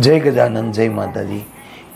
જય ગજાનંદ જય માતાજી.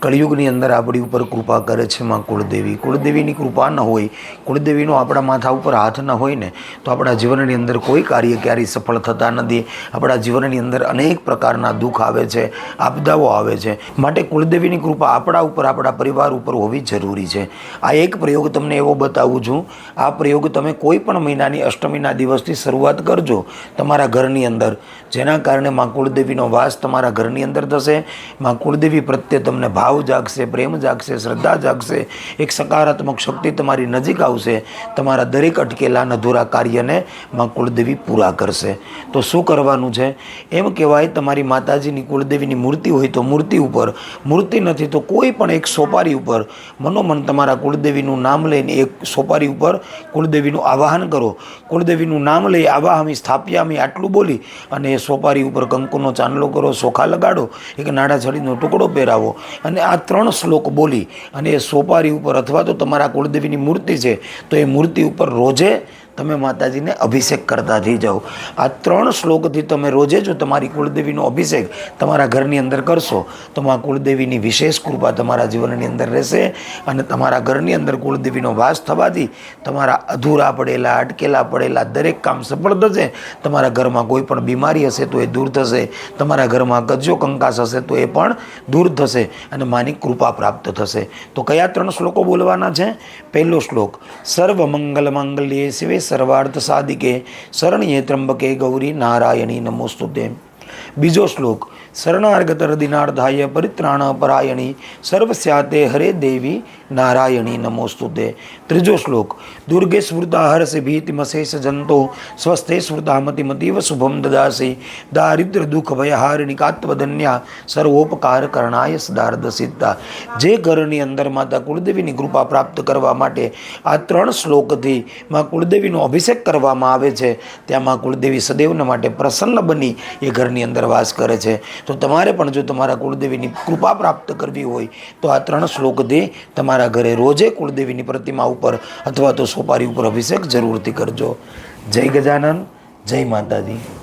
કળિયુગની અંદર આપણી ઉપર કૃપા કરે છે માં કુળદેવી. કુળદેવીની કૃપા ન હોય, કુળદેવીનો આપણા માથા ઉપર હાથ ન હોય ને, તો આપણા જીવનની અંદર કોઈ કાર્ય ક્યારેય સફળ થતા નથી. આપણા જીવનની અંદર અનેક પ્રકારના દુઃખ આવે છે, આપદાઓ આવે છે. માટે કુળદેવીની કૃપા આપણા ઉપર, આપણા પરિવાર ઉપર હોવી જરૂરી છે. આ એક પ્રયોગ તમને એવો બતાવું છું. આ પ્રયોગ તમે કોઈ પણ મહિનાની અષ્ટમીના દિવસથી શરૂઆત કરજો તમારા ઘરની અંદર. જેના કારણે માં કુળદેવીનો વાસ તમારા ઘરની અંદર થશે. માં કુળદેવી પ્રત્યે તમને ભાવ જાગશે, પ્રેમ જાગશે, શ્રદ્ધા જાગશે, એક સકારાત્મક શક્તિ તમારી નજીક આવશે, તમારા દરેક અટકેલા અધૂરા કાર્યને માં કુળદેવી પૂરા કરશે. તો શું કરવાનું છે? એમ કહેવાય, તમારી માતાજીની કુળદેવીની મૂર્તિ હોય તો મૂર્તિ ઉપર, મૂર્તિ નથી તો કોઈ પણ એક સોપારી ઉપર, મનોમન તમારા કુળદેવીનું નામ લઈને એક સોપારી ઉપર કુળદેવીનું આવાહન કરો. કુળદેવીનું નામ લઈ આવાહમી, સ્થાપ્યામી આટલું બોલી અને એ સોપારી ઉપર કંકુનો ચાંદલો કરો, સોખા લગાડો, એક નાડા છડીનો ટુકડો પહેરાવો અને આ ત્રણ શ્લોક બોલી અને એ સોપારી ઉપર અથવા તો તમારા કુળદેવીની મૂર્તિ છે, તો એ મૂર્તિ ઉપર રોજે તમે માતાજીને અભિષેક કરતા થઈ જાઓ. આ ત્રણ શ્લોકથી તમે રોજે જો તમારી કુળદેવીનો અભિષેક તમારા ઘરની અંદર કરશો, તો માં કુળદેવીની વિશેષ કૃપા તમારા જીવનની અંદર રહેશે અને તમારા ઘરની અંદર કુળદેવીનો વાસ થવાથી તમારા અધૂરા પડેલા, અટકેલા પડેલા દરેક કામ સફળ થશે. તમારા ઘરમાં કોઈ પણ બીમારી હશે તો એ દૂર થશે. તમારા ઘરમાં ગજો કંકાસ હશે તો એ પણ દૂર થશે અને માની કૃપા પ્રાપ્ત થશે. તો કયા ત્રણ શ્લોકો બોલવાના છે? પહેલો શ્લોક સર્વ મંગલ માંગલ્યે સર્વાર્થ સાધિકે શરણ્યે ત્રંબકે ગૌરી નારાયણી નમોસ્તુતે બીજો શ્લોક શરણાર્ગત દિનાર્ધાય પરિત્રાણ પરાયણી સર્વસ્યાતે હરે દેવી નારાયણી નમોસ્તુતે. ત્રીજો શ્લોક. દુર્ગે સ્મૃતા હરસે ભીતિમશેષ જંતો. સ્વસ્થે સ્મૃતામતિમતીવ શુભમ દદાસી. દારિદ્ર દુઃખ ભયહારિણી કાત્વધન્યા. સર્વોપકાર કરણાય સદાર્ધ સિદ્ધા જે ઘરની અંદર માતા કુળદેવીની કૃપા પ્રાપ્ત કરવા માટે આ ત્રણ શ્લોકથી માં કુળદેવીનો અભિષેક કરવામાં આવે છે. ત્યાં માં કુળદેવી સદૈવના માટે પ્રસન્ન બની એ ઘરની અંદર વાસ કરે છે. તો તમારે પણ જો તમારા કુળદેવીની કૃપા પ્રાપ્ત કરવી હોય તો આ ત્રણ શ્લોકથી તમારા ઘરે રોજે કુળદેવીની પ્રતિમા ઉપર અથવા તો સોપારી ઉપર અભિષેક જરૂરથી કરજો. જય ગજાનન, જય માતાજી.